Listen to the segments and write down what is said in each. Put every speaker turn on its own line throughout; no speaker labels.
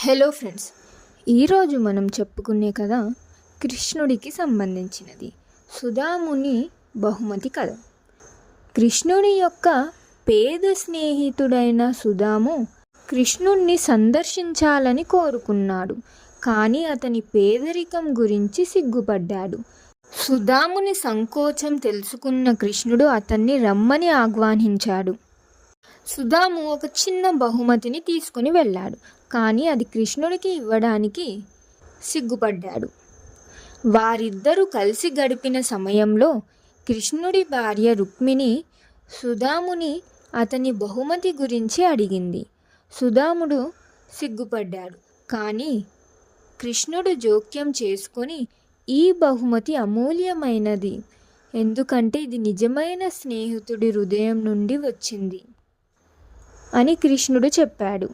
Hello friends ఈరోజు మనం చెప్పుకునే కథ కృష్ణుడికి సంబంధించినది. సుధాముని బహుమతి కథ. కృష్ణుడి యొక్క పేద స్నేహితుడైన సుధాము కృష్ణుణ్ణి సందర్శించాలని కోరుకున్నాడు. కానీ అతని పేదరికం గురించి సిగ్గుపడ్డాడు. సుధాముని సంకోచం తెలుసుకున్న కృష్ణుడు అతన్ని రమ్మని ఆహ్వానించాడు. సుధాము ఒక చిన్న బహుమతిని తీసుకుని వెళ్ళాడు. కానీ అది కృష్ణుడికి ఇవ్వడానికి సిగ్గుపడ్డాడు. వారిద్దరూ కలిసి గడిపిన సమయంలో కృష్ణుడి భార్య రుక్మిణి సుధాముని అతని బహుమతి గురించి అడిగింది. సుధాముడు సిగ్గుపడ్డాడు. కానీ కృష్ణుడు జోక్యం చేసుకొని ఈ బహుమతి అమూల్యమైనది. ఎందుకంటే ఇది నిజమైన స్నేహితుడి హృదయం నుండి వచ్చింది. అని కృష్ణుడు చెప్పాడు.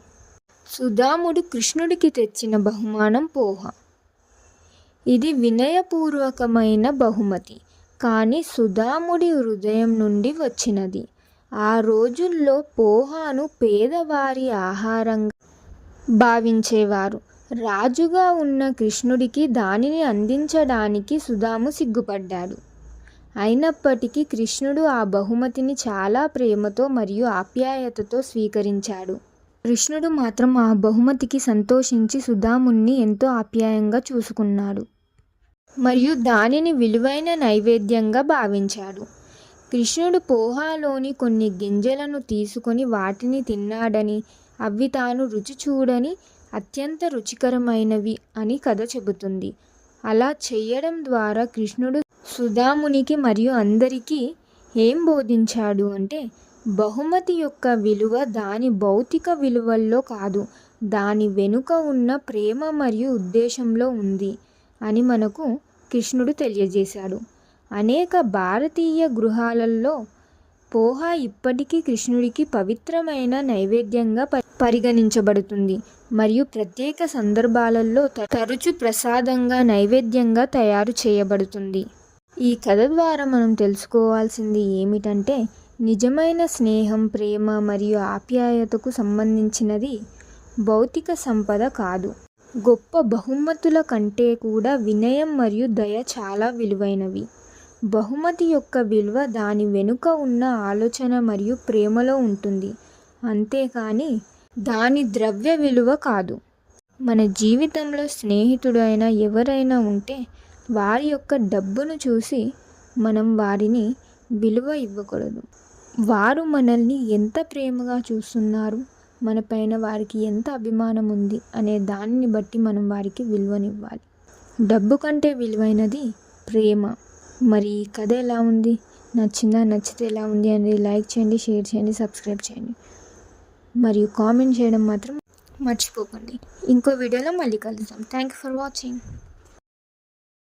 సుధాముడు కృష్ణుడికి తెచ్చిన బహుమానం పోహ. ఇది వినయపూర్వకమైన బహుమతి. కానీ సుధాముడి హృదయం నుండి వచ్చినది. ఆ రోజుల్లో పోహాను పేదవారి ఆహారంగా భావించేవారు. రాజుగా ఉన్న కృష్ణుడికి దానిని అందించడానికి సుధాము సిగ్గుపడ్డాడు. అయినప్పటికీ కృష్ణుడు ఆ బహుమతిని చాలా ప్రేమతో మరియు ఆప్యాయతతో స్వీకరించాడు. కృష్ణుడు మాత్రం ఆ బహుమతికి సంతోషించి సుధాముణ్ణి ఎంతో ఆప్యాయంగా చూసుకున్నాడు. మరియు దానిని విలువైన నైవేద్యంగా భావించాడు. కృష్ణుడు పోహాలోని కొన్ని గింజలను తీసుకొని వాటిని తిన్నాడని అవి తాను రుచి చూడని అత్యంత రుచికరమైనవి అని కథ చెబుతుంది. అలా చేయడం ద్వారా కృష్ణుడు సుధామునికి మరియు అందరికీ ఏం బోధించాడు అంటే బహుమతి యొక్క విలువ దాని భౌతిక విలువల్లో కాదు దాని వెనుక ఉన్న ప్రేమ మరియు ఉద్దేశంలో ఉంది అని మనకు కృష్ణుడు తెలియజేశాడు. అనేక భారతీయ గృహాలలో పోహ ఇప్పటికీ కృష్ణుడికి పవిత్రమైన నైవేద్యంగా పరిగణించబడుతుంది. మరియు ప్రత్యేక సందర్భాలలో తరచు ప్రసాదంగా నైవేద్యంగా తయారు చేయబడుతుంది. ఈ కథ ద్వారా మనం తెలుసుకోవాల్సింది ఏమిటంటే నిజమైన స్నేహం ప్రేమ మరియు ఆప్యాయతకు సంబంధించినది భౌతిక సంపద కాదు. గొప్ప బహుమతుల కంటే కూడా వినయం మరియు దయ చాలా విలువైనవి. బహుమతి యొక్క విలువ దాని వెనుక ఉన్న ఆలోచన మరియు ప్రేమలో ఉంటుంది. అంతేకాని దాని ద్రవ్య విలువ కాదు. మన జీవితంలో స్నేహితుడైనా ఎవరైనా ఉంటే వారి యొక్క డబ్బును చూసి మనం వారిని విలువ ఇవ్వకూడదు. వారు మనల్ని ఎంత ప్రేమగా చూస్తున్నారు మన పైన వారికి ఎంత అభిమానం ఉంది అనే దానిని బట్టి మనం వారికి విలువనివ్వాలి. డబ్బు కంటే విలువైనది ప్రేమ. మరి ఈ కథ ఎలా ఉంది? నచ్చిందా? నచ్చితే ఎలా ఉంది అనేది లైక్ చేయండి షేర్ చేయండి సబ్స్క్రైబ్ చేయండి. మరియు కామెంట్ చేయడం మాత్రం మర్చిపోకండి. ఇంకో వీడియోలో మళ్ళీ కలుద్దాం. Thank you for watching.